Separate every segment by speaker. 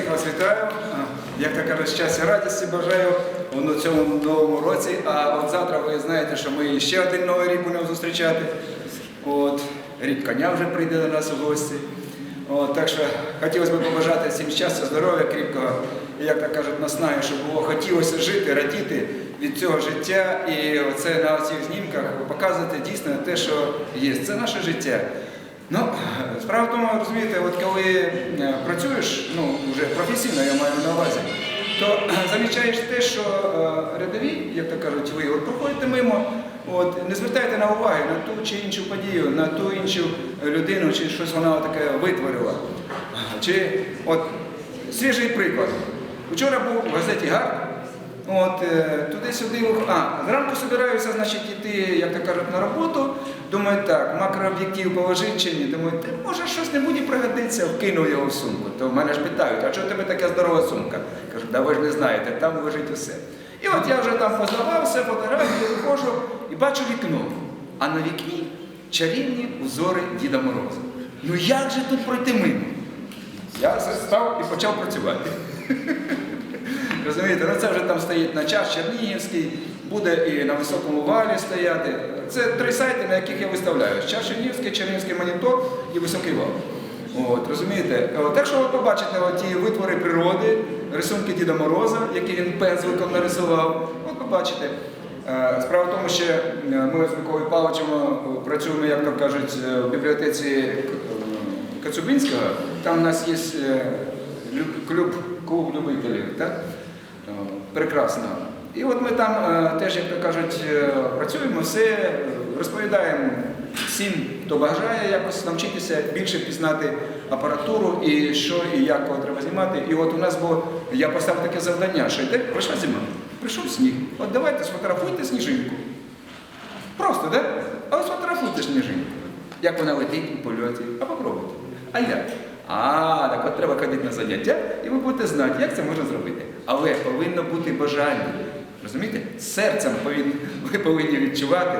Speaker 1: всіх вас вітаю. Як то кажуть, щастя, радості бажаю у цьому новому році. А от завтра ви знаєте, що ми ще один новий рік будемо зустрічати. От, рік коня вже прийде до нас у гості. От, так що хотілося б побажати всім щастя, здоров'я, кріпкого, як то кажуть, наснаги, щоб було хотілося жити, радіти від цього життя. І оце на цих знімках показувати дійсно те, що є. Це наше життя. Ну, справа в тому, розумієте, от коли е, працюєш, ну, вже професійно я маю на увазі, то е, замічаєш те, що е, рядові, як то кажуть, ви от проходите мимо, от, не звертайте на уваги на ту чи іншу подію, на ту іншу людину, чи щось вона таке витворила. Чи от свіжий приклад. Вчора був в газеті Гард. От туди-сюди, а зранку збираюся, значить, іти, як то кажуть, на роботу. Думаю, так, макрооб'єктив положити чи ні. Думаю, ти може щось не буде пригодиться, вкинув його в сумку. То в мене ж питають, а чого тебе така здорова сумка? Кажу, да ви ж не знаєте, там лежить усе. І от я вже там поздавався, фотографію виходжу і бачу вікно. А на вікні чарівні узори Діда Мороза. Ну як же тут пройти мимо? Я став і почав працювати. Розумієте, ну це вже там стоїть на час Чернігівський, буде і на високому валі стояти. Це три сайти, на яких я виставляю. Час Чернігівський, Чернігівський монітор і високий вал. От, розумієте? Так що ви побачите ті витвори природи, рисунки Діда Мороза, які він пензликом нарисував. От побачите. Е, Справа в тому, що е, ми з Миколою Павловичем е, працюємо, як то кажуть, е, в бібліотеці е, Там у нас є е, клуб, клуб любителів, так? Прекрасно. І от ми там е, теж, як то кажуть, е, працюємо, все е, розповідаємо всім, хто бажає якось навчитися більше пізнати апаратуру і що і як кого треба знімати. І от у нас було, я поставив таке завдання, що йде, прийшла зима, прийшов сніг. От давайте сфотографуйте сніжинку. Просто, да? А сфотографуйте сніжинку. Як вона летить у польоті. А попробуйте. А як? А, так от треба ходити на заняття, і ви будете знати, як це можна зробити. Але повинно бути бажання. Розумієте? Серцем ви повинні відчувати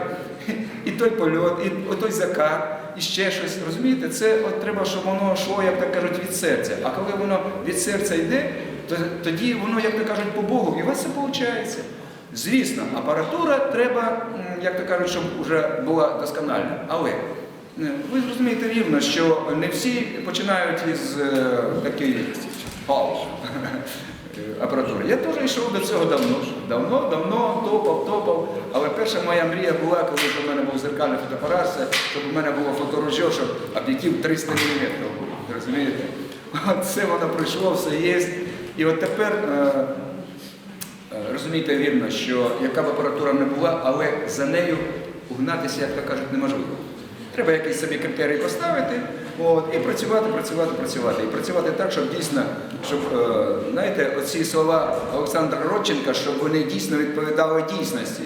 Speaker 1: і той польот, і той закат, і ще щось. Розумієте? Це от треба, щоб воно йшло, як так кажуть, від серця. А коли воно від серця йде, то тоді воно, як то кажуть, по Богу, і у вас все виходить. Звісно, апаратура треба, як то кажуть, щоб вже була доскональна. Але ви зрозумієте вірно, що не всі починають із е, такої пауз апаратури. Я теж йшов до цього давно. Давно, давно топав, топав. Але перша моя мрія була, коли в мене був зеркальний фотоапарат, щоб у мене було фоторужьо, щоб об'єктив 300 мм. Розумієте? От Це воно пройшло, все є. І от тепер. е, Е, Розумієте вірно, що яка б апаратура не була, але за нею угнатися, як то кажуть, неможливо. Треба якийсь собі критерій поставити от, і працювати, працювати, працювати. І працювати так, щоб дійсно, щоб, е, знаєте, оці слова Олександра Родченка, щоб вони дійсно відповідали дійсності.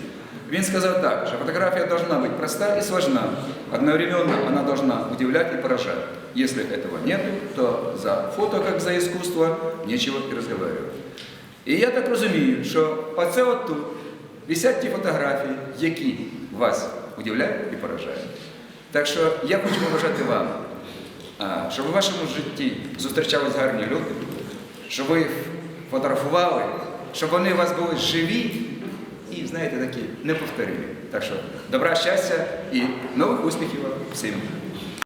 Speaker 1: Він сказав так, що фотография должна быть проста и сложна. Одновременно она должна удивлять и поражать. Если этого нет, то за фото, как за искусство, нечего и разговаривать. І я так розумію, що оце от тут висять ті фотографії, які вас удивляють і поражають. Так що я хочу побажати вам, щоб у вашому житті зустрічались гарні люди, щоб ви фотографували, щоб вони у вас були живі і, знаєте, такі неповторимі. Так що добра, щастя і нових успіхів всім.